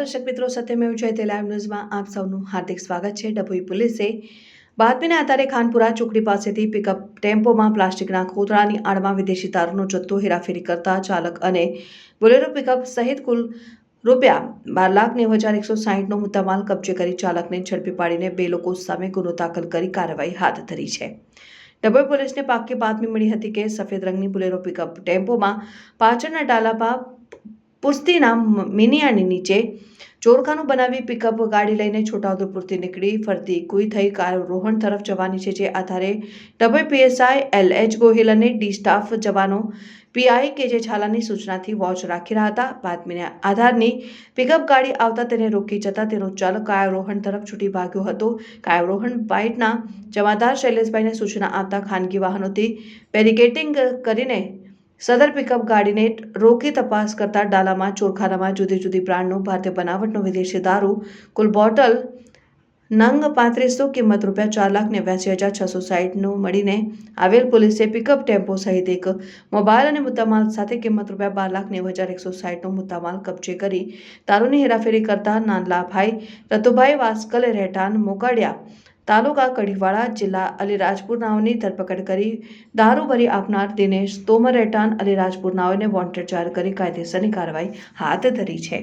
દર્શક મિત્રો, સત્યમેવ જયતે લાઈવ ન્યૂઝમાં આપ સૌનું હાર્દિક સ્વાગત છે. ડભોઈ પોલીસે બાતમીના આધારે ખાનપુરા ચોકડી પાસેથી પિકઅપ ટેમ્પોમાં પ્લાસ્ટિકના કોતરાની આડમાં વિદેશી તારોનો જથ્થો હેરાફેરી કરતા ચાલક અને બોલેરો પિકઅપ સહિત કુલ રૂપિયા બાર લાખ નેવું હજાર એકસો સાહીઠનો મુદ્દામાલ કબજે કરી ચાલકને ઝડપી પાડીને બે લોકો સામે ગુનો દાખલ કરી કાર્યવાહી હાથ ધરી છે. ડભોઈ પોલીસને પાકી બાતમી મળી હતી કે સફેદ રંગની બોલેરો પિકઅપ ટેમ્પોમાં પાછળના ડાલામાં પુસ્તીના મિનિયાની નીચે ચોરખાનું બનાવી પિકઅપ ગાડી લઈને છોટાઉદેપુરથી નીકળી ફરતી કુઈ થઈ કાર રોહણ તરફ જવાની છે, જે આધારે double PSI L H Gohil અને ડી સ્ટાફ જવાનો પીઆઈ કે જે છાલાની સૂચનાથી વોચ રાખી રહ્યા હતા. બાતમીના આધારની પિકઅપ ગાડી આવતા તેને રોકી જતા તેનો ચાલક કાયારોહણ તરફ છૂટી ભાગ્યો હતો. કાયારોહણ બાઇટના જમાદાર શૈલેષભાઈને સૂચના આપતા ખાનગી વાહનોથી બેરિકેટિંગ કરીને સદર પિકઅપ ગાડીને રોકી તપાસ કરતા ડાલામાં, ચોરખાનામાં જુદી જુદી બ્રાન્ડનો ભારતીય બનાવટનો વિદેશી દારૂ, કુલ બોટલ નંગ પાંત્રીસો કિંમત રૂપિયા ચાર લાખ નેવ્યાસી હજાર છસો સાહીઠનું મળીને આવેલ પોલીસે પિકઅપ ટેમ્પો સહિત એક મોબાઈલ અને મુદ્દામાલ સાથે કિંમત રૂપિયા બાર લાખ નેવું હજાર એકસો સાહીઠનો મુદ્દામાલ કબજે કરી દારૂની હેરાફેરી કરતા નાનલાભાઈ, રતુભાઈ વાસ્કલે રહેઠાણ મોકાડિયા તાલુકા કઢીવાળા જિલ્લા અલીરાજપુર નાઓની ધરપકડ કરી દારૂ ભરી આપનાર દિનેશ તોમર રહેઠાણ અલીરાજપુર નાઓને વોન્ટેડ જાહેર કરી કાયદેસરની કાર્યવાહી હાથ ધરી છે.